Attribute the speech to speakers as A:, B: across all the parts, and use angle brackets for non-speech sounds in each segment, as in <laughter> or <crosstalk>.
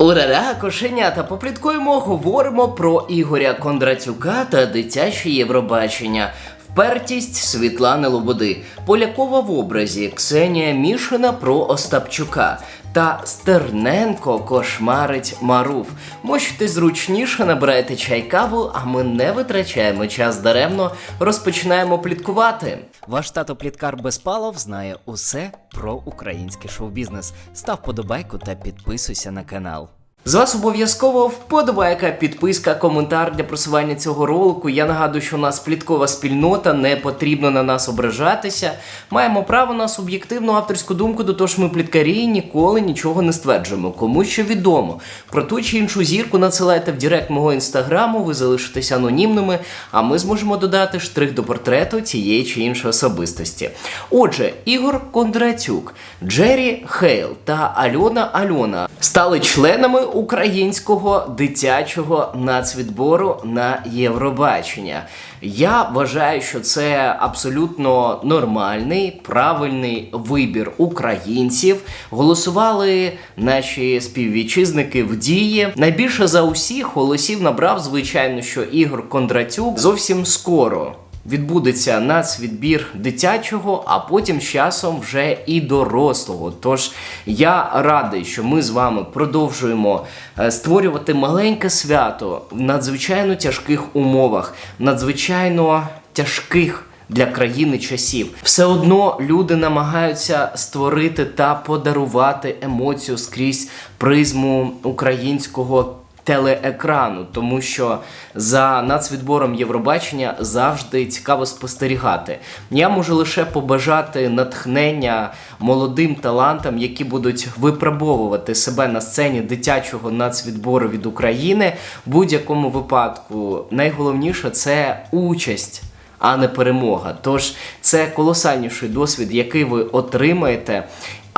A: Урара, кошенята, попліткуємо, говоримо про Ігоря Кондратюка та дитяче Євробачення. Впертість Світлани Лободи, Полякова в образі, Ксенія Мішина про Остапчука та Стерненко кошмарить Маруф. Можете зручніше набирайте чай каву, а ми не витрачаємо час даремно, розпочинаємо пліткувати. Ваш тато Пліткар Безпалов знає усе про український шоу-бізнес. Став подобайку та підписуйся на канал. З вас обов'язково вподобайка, підписка, коментар для просування цього ролику. Я нагадую, що у нас пліткова спільнота, не потрібно на нас ображатися. Маємо право на суб'єктивну авторську думку, до того ж ми пліткарі ніколи нічого не стверджуємо. Кому що відомо. Про ту чи іншу зірку надсилайте в директ мого інстаграму, ви залишитеся анонімними, а ми зможемо додати штрих до портрету цієї чи іншої особистості. Отже, Ігор Кондратюк, Джері Хейл та Альона Альона стали членами українського дитячого нацвідбору на Євробачення. Я вважаю, що це абсолютно нормальний, правильний вибір українців. Голосували наші співвітчизники в дії. Найбільше за усіх голосів набрав, звичайно, що Ігор Кондратюк зовсім скоро. Відбудеться нацвідбір дитячого, а потім з часом вже і дорослого. Тож я радий, що ми з вами продовжуємо е, створювати маленьке свято в надзвичайно тяжких умовах, надзвичайно тяжких. Для країни часів все одно люди намагаються створити та подарувати емоцію скрізь призму українського телеекрану, тому що за нацвідбором Євробачення завжди цікаво спостерігати. Я можу лише побажати натхнення молодим талантам, які будуть випробовувати себе на сцені дитячого нацвідбору від України. В будь-якому випадку найголовніше це участь. А не перемога. Тож це колосальніший досвід, який ви отримаєте.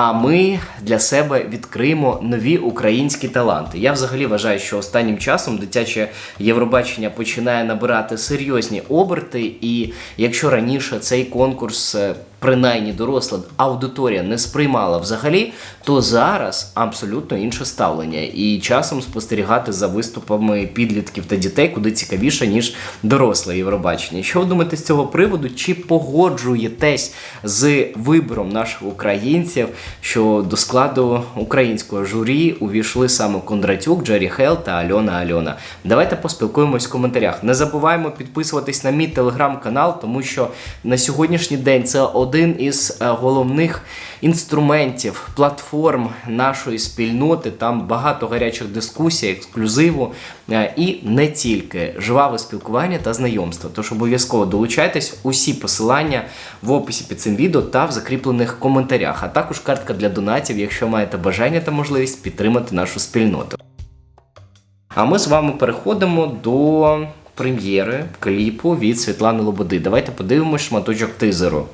A: А ми для себе відкриємо нові українські таланти. Я взагалі вважаю, що останнім часом дитяче Євробачення починає набирати серйозні оберти. І якщо раніше цей конкурс, е, принаймні доросла аудиторія не сприймала взагалі, то зараз абсолютно інше ставлення. І часом спостерігати за виступами підлітків та дітей куди цікавіше, ніж доросле Євробачення. Що ви думаєте з цього приводу? Чи погоджуєтесь з вибором наших українців, що до складу українського журі увійшли саме Кондратюк, Джері Хел та Альона Альона? Давайте поспілкуємось в коментарях. Не забуваємо підписуватись на мій телеграм-канал, тому що на сьогоднішній день це один із е, головних інструментів, платформ нашої спільноти. Там багато гарячих дискусій, ексклюзиву е, і не тільки жваве спілкування та знайомство. Тож обов'язково долучайтесь усі посилання в описі під цим відео та в закріплених коментарях, а також картка для донатів, якщо маєте бажання та можливість підтримати нашу спільноту. А ми з вами переходимо до прем'єри кліпу від Світлани Лободи. Давайте подивимось шматочок тизеру.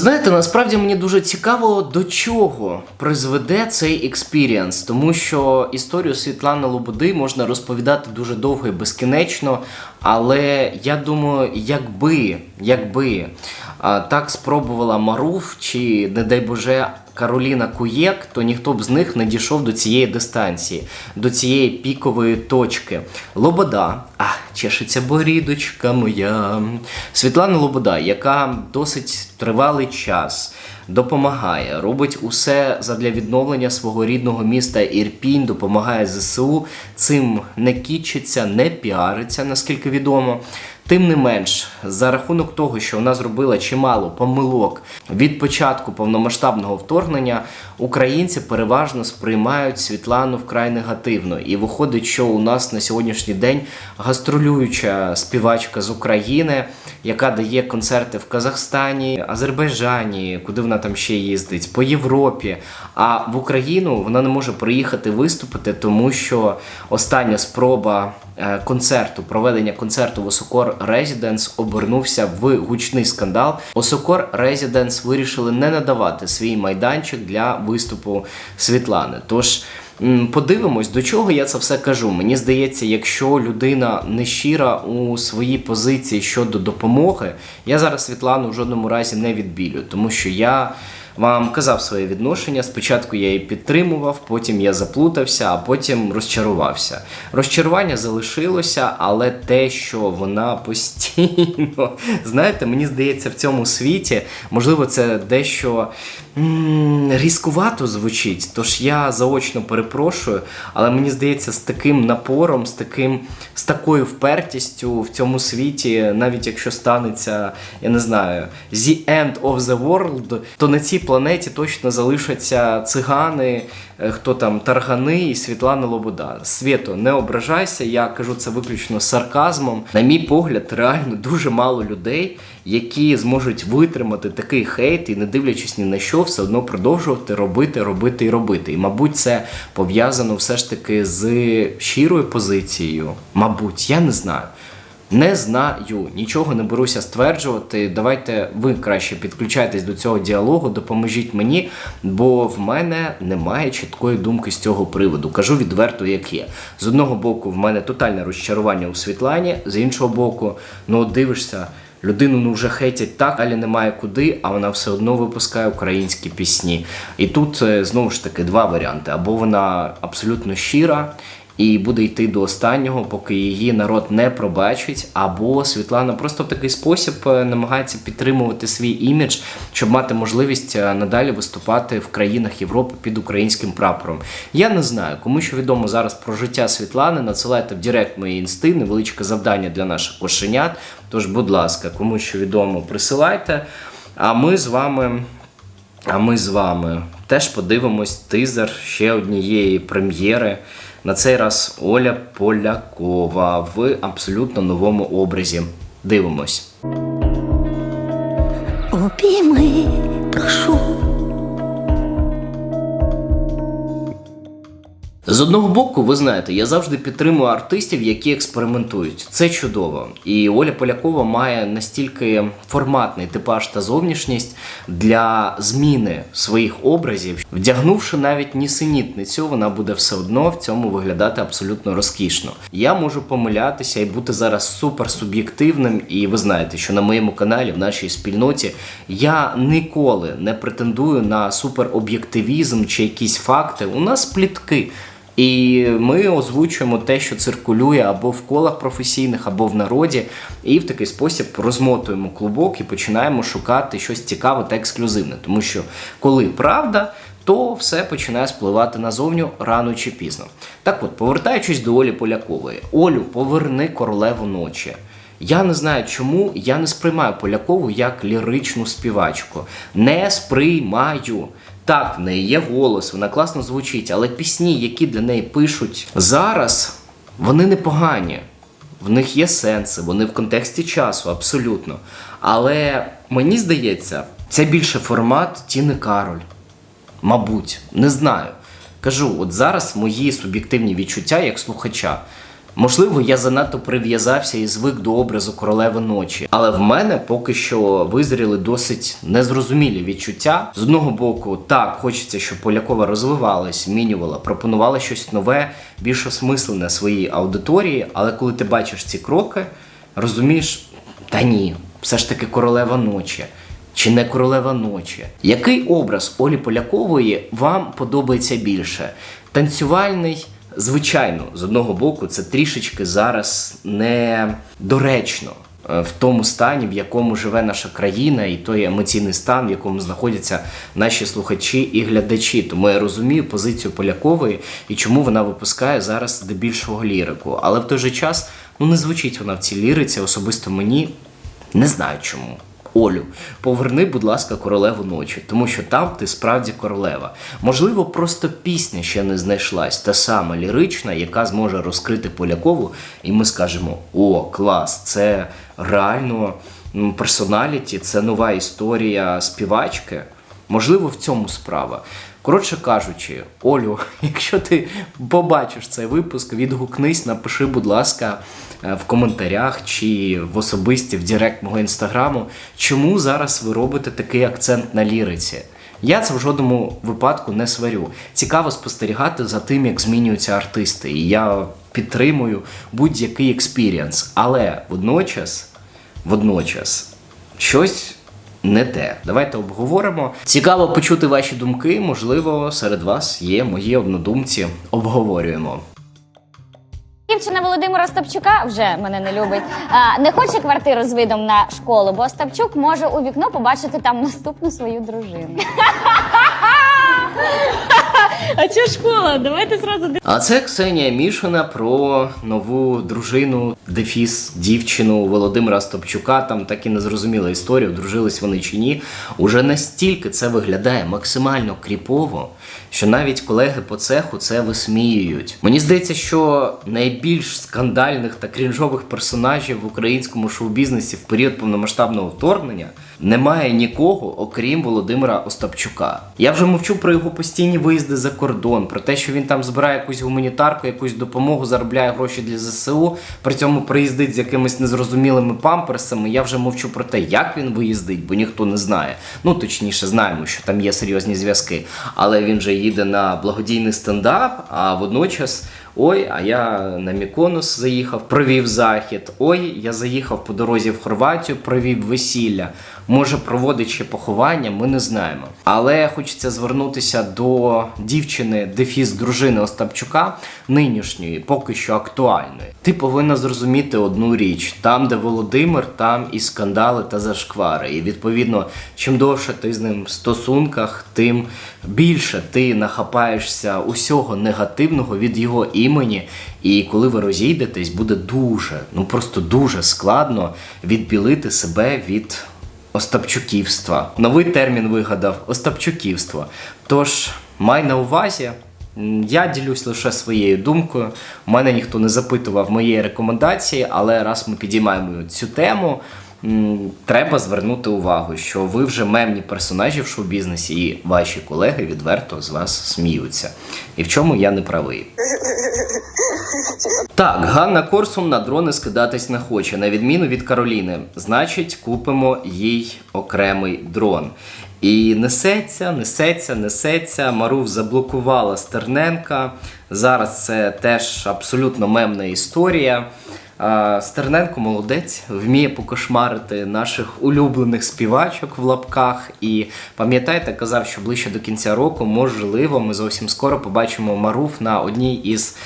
A: Знаєте, насправді мені дуже цікаво, до чого призведе цей експірієнс, тому що історію Світлани Лободи можна розповідати дуже довго і безкінечно. Але я думаю, якби, якби а, так спробувала Маруф чи, не дай Боже, Кароліна Куєк, то ніхто б з них не дійшов до цієї дистанції, до цієї пікової точки. Лобода, а чешеться борідочка моя. Світлана Лобода, яка досить тривалий час допомагає, робить усе задля відновлення свого рідного міста Ірпінь, допомагає ЗСУ. Цим не кічиться, не піариться, наскільки відомо. Тим не менш, за рахунок того, що вона зробила чимало помилок від початку повномасштабного вторгнення, українці переважно сприймають Світлану вкрай негативно. І виходить, що у нас на сьогоднішній день гастролююча співачка з України, яка дає концерти в Казахстані, Азербайджані, куди вона там ще їздить, по Європі. А в Україну вона не може приїхати виступити, тому що остання спроба концерту, проведення концерту в Осокор Резіденс обернувся в гучний скандал. Осокор Резіденс вирішили не надавати свій майданчик для виступу Світлани. Тож Подивимось, до чого я це все кажу. Мені здається, якщо людина не щира у своїй позиції щодо допомоги, я зараз Світлану в жодному разі не відбілю, тому що я вам казав своє відношення. Спочатку я її підтримував, потім я заплутався, а потім розчарувався. Розчарування залишилося, але те, що вона постійно, <laughs> знаєте, мені здається, в цьому світі, можливо, це дещо різкувато звучить. Тож я заочно перепрошую, але мені здається, з таким напором, з таким, з такою впертістю в цьому світі, навіть якщо станеться, я не знаю, the end of the world, то на цій планеті точно залишаться цигани, хто там таргани і Світлана Лобода. Свято, не ображайся, я кажу це виключно сарказмом. На мій погляд, реально дуже мало людей, які зможуть витримати такий хейт і, не дивлячись ні на що, все одно продовжувати робити, робити і робити. І, мабуть, це пов'язано все ж таки з щирою позицією. Мабуть, я не знаю. Не знаю, нічого не беруся стверджувати. Давайте ви краще підключайтесь до цього діалогу, допоможіть мені, бо в мене немає чіткої думки з цього приводу. Кажу відверто, як є. З одного боку, в мене тотальне розчарування у Світлані, з іншого боку, ну дивишся. Людину ну вже хейтять так, далі немає куди, а вона все одно випускає українські пісні. І тут е, знову ж таки два варіанти: або вона абсолютно щира і буде йти до останнього, поки її народ не пробачить, або Світлана просто в такий спосіб е, намагається підтримувати свій імідж, щоб мати можливість е, надалі виступати в країнах Європи під українським прапором. Я не знаю, кому що відомо зараз про життя Світлани. Надсилайте в Директ мої інсти, невеличке завдання для наших кошенят. Тож, будь ласка, кому що відомо, присилайте. А ми з вами. А ми з вами теж подивимось тизер ще однієї прем'єри. На цей раз Оля Полякова в абсолютно новому образі. Дивимось.
B: Обійми, прошу.
A: З одного боку, ви знаєте, я завжди підтримую артистів, які експериментують. Це чудово. І Оля Полякова має настільки форматний типаж та зовнішність для зміни своїх образів, вдягнувши навіть нісенітницю, вона буде все одно в цьому виглядати абсолютно розкішно. Я можу помилятися і бути зараз супер суб'єктивним. І ви знаєте, що на моєму каналі, в нашій спільноті, я ніколи не претендую на супероб'єктивізм чи якісь факти. У нас плітки. І ми озвучуємо те, що циркулює або в колах професійних, або в народі, і в такий спосіб розмотуємо клубок і починаємо шукати щось цікаве та ексклюзивне. Тому що коли правда, то все починає спливати назовню рано чи пізно. Так от, повертаючись до Олі Полякової, Олю, поверни королеву ночі. Я не знаю, чому я не сприймаю Полякову як ліричну співачку. Не сприймаю. Так, в неї є голос, вона класно звучить, але пісні, які для неї пишуть зараз, вони непогані. В них є сенси, вони в контексті часу, абсолютно. Але мені здається, це більше формат Тіни Кароль. Мабуть, не знаю. Кажу, от зараз мої суб'єктивні відчуття як слухача. Можливо, я занадто прив'язався і звик до образу королеви ночі, але в мене поки що визріли досить незрозумілі відчуття. З одного боку, так хочеться, щоб Полякова розвивалась, змінювала, пропонувала щось нове, більш осмислене своїй аудиторії. Але коли ти бачиш ці кроки, розумієш, та ні, все ж таки королева ночі. Чи не королева ночі? Який образ Олі Полякової вам подобається більше? Танцювальний? Звичайно, з одного боку, це трішечки зараз недоречно е, в тому стані, в якому живе наша країна, і той емоційний стан, в якому знаходяться наші слухачі і глядачі. Тому я розумію позицію Полякової і чому вона випускає зараз здебільшого лірику. Але в той же час ну не звучить вона в цій ліриці, особисто мені не знаю чому. Олю, поверни, будь ласка, королеву ночі, тому що там ти справді королева. Можливо, просто пісня ще не знайшлась, та сама лірична, яка зможе розкрити Полякову, і ми скажемо: о, клас, це реально персоналіті, це нова історія співачки. Можливо, в цьому справа. Коротше кажучи, Олю, <laughs> якщо ти побачиш цей випуск, відгукнись, напиши, будь ласка, е, в коментарях чи в особисті в Директ мого інстаграму, чому зараз ви робите такий акцент на ліриці. Я це в жодному випадку не сварю. Цікаво спостерігати за тим, як змінюються артисти. І я підтримую будь-який експірієнс. Але водночас, водночас, щось не те. Давайте обговоримо. Цікаво почути ваші думки. Можливо, серед вас є мої однодумці. Обговорюємо.
C: Дівчина Володимира Остапчука вже мене не любить. А, не хоче квартиру з видом на школу, бо Остапчук може у вікно побачити там наступну свою дружину. А чого школа? Давайте зразу
A: А це Ксенія Мішина про нову дружину, дефіс, дівчину Володимира Стопчука. Там так і не зрозуміла історія, одружились вони чи ні. Уже настільки це виглядає максимально кріпово, що навіть колеги по цеху це висміюють. Мені здається, що найбільш скандальних та крінжових персонажів в українському шоу-бізнесі в період повномасштабного вторгнення немає нікого, окрім Володимира Остапчука. Я вже мовчу про його постійні виїзди за кордон, про те, що він там збирає якусь гуманітарку, якусь допомогу, заробляє гроші для ЗСУ, при цьому приїздить з якимись незрозумілими памперсами. Я вже мовчу про те, як він виїздить, бо ніхто не знає. Ну точніше, знаємо, що там є серйозні зв'язки. Але він же їде на благодійний стендап, а водночас. Ой, а я на Міконос заїхав, провів захід. Ой, я заїхав по дорозі в Хорватію, провів весілля. Може, проводить ще поховання, ми не знаємо. Але хочеться звернутися до дівчини, дефіс дружини Остапчука, нинішньої, поки що актуальної. Ти повинна зрозуміти одну річ: там, де Володимир, там і скандали та зашквари. І відповідно, чим довше ти з ним в стосунках, тим більше ти нахапаєшся усього негативного від його імені. І коли ви розійдетесь, буде дуже, ну просто дуже складно відбілити себе від Остапчуківства. Новий термін вигадав Остапчуківство. Тож май на увазі. Я ділюсь лише своєю думкою. У мене ніхто не запитував моєї рекомендації, але раз ми підіймаємо цю тему, треба звернути увагу, що ви вже мемні персонажі в шоу-бізнесі, і ваші колеги відверто з вас сміються. І в чому я не правий. Так, Ганна Корсун на дрони скидатись не хоче, на відміну від Кароліни. Значить, купимо їй окремий дрон. І несеться, несеться, несеться. Марув заблокувала Стерненка. Зараз це теж абсолютно мемна історія. Стерненко молодець, вміє покошмарити наших улюблених співачок в лапках. І пам'ятаєте, казав, що ближче до кінця року, можливо, ми зовсім скоро побачимо Маруф на одній із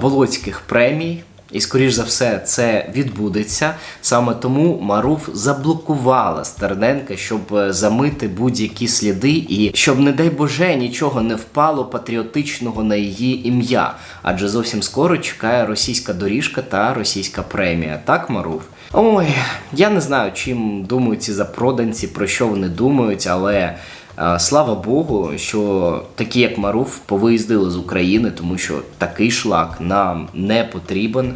A: болоцьких премій. І, скоріш за все, це відбудеться. Саме тому Маруф заблокувала Стерненка, щоб е, замити будь-які сліди, і щоб, не дай Боже, нічого не впало патріотичного на її ім'я. Адже зовсім скоро чекає російська доріжка та російська премія. Так, Маруф? Ой, я не знаю, чим думають ці запроданці, про що вони думають, але. А, Слава Богу, що такі, як Маруф, повиїздили з України, тому що такий шлак нам не потрібен.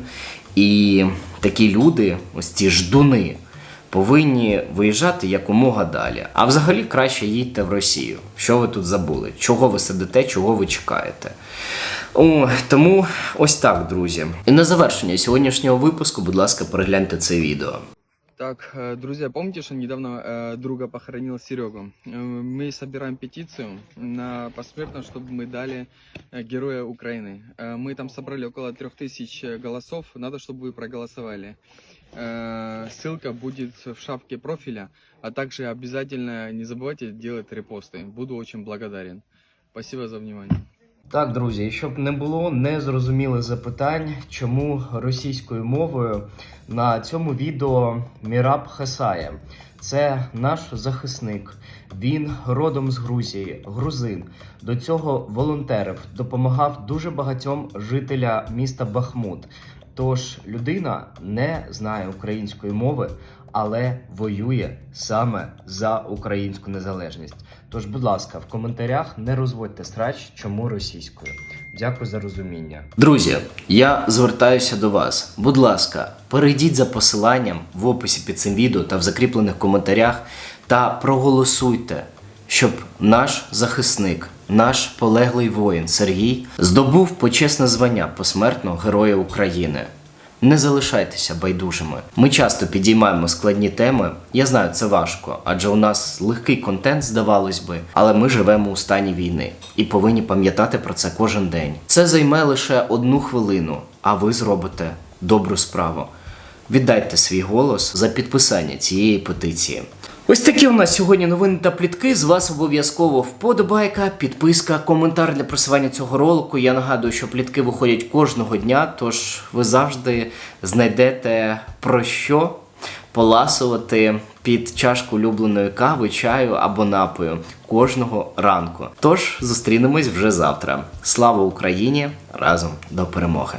A: І такі люди, ось ці ждуни, повинні виїжджати якомога далі. А взагалі краще їдьте в Росію. Що ви тут забули? Чого ви сидите, чого ви чекаєте? О, тому ось так, друзі. І на завершення сьогоднішнього випуску, будь ласка, перегляньте це відео.
D: Так, э, друзья, помните, что недавно э, друга похоронил Серегу? Э, Мы собираем петицию на посмертно, чтобы мы дали э, Героя Украины. Мы там собрали около трех тысяч э, голосов, надо, чтобы вы проголосовали. Э, Ссылка будет в шапке профиля, а также обязательно не забывайте делать репосты. Буду очень благодарен. Спасибо за внимание.
A: Так, друзі, щоб не було незрозумілих запитань, чому російською мовою на цьому відео Міраб Хасає. Це наш захисник. Він родом з Грузії, грузин. До цього волонтерив, допомагав дуже багатьом жителя міста Бахмут. Тож людина не знає української мови, але воює саме за українську незалежність. Тож, будь ласка, в коментарях не розводьте срач, чому російською. Дякую за розуміння. Друзі, я звертаюся до вас. Будь ласка, перейдіть за посиланням в описі під цим відео та в закріплених коментарях та проголосуйте, щоб наш захисник, наш полеглий воїн Сергій здобув почесне звання посмертного Героя України. Не залишайтеся байдужими. Ми часто підіймаємо складні теми. Я знаю, це важко, адже у нас легкий контент, здавалось би, але ми живемо у стані війни і повинні пам'ятати про це кожен день. Це займе лише одну хвилину, а ви зробите добру справу. Віддайте свій голос за підписання цієї петиції. Ось такі у нас сьогодні новини та плітки. З вас обов'язково вподобайка, підписка, коментар для просування цього ролику. Я нагадую, що плітки виходять кожного дня, тож ви завжди знайдете про що поласувати під чашку улюбленої кави, чаю або напою кожного ранку. Тож зустрінемось вже завтра. Слава Україні! Разом до перемоги!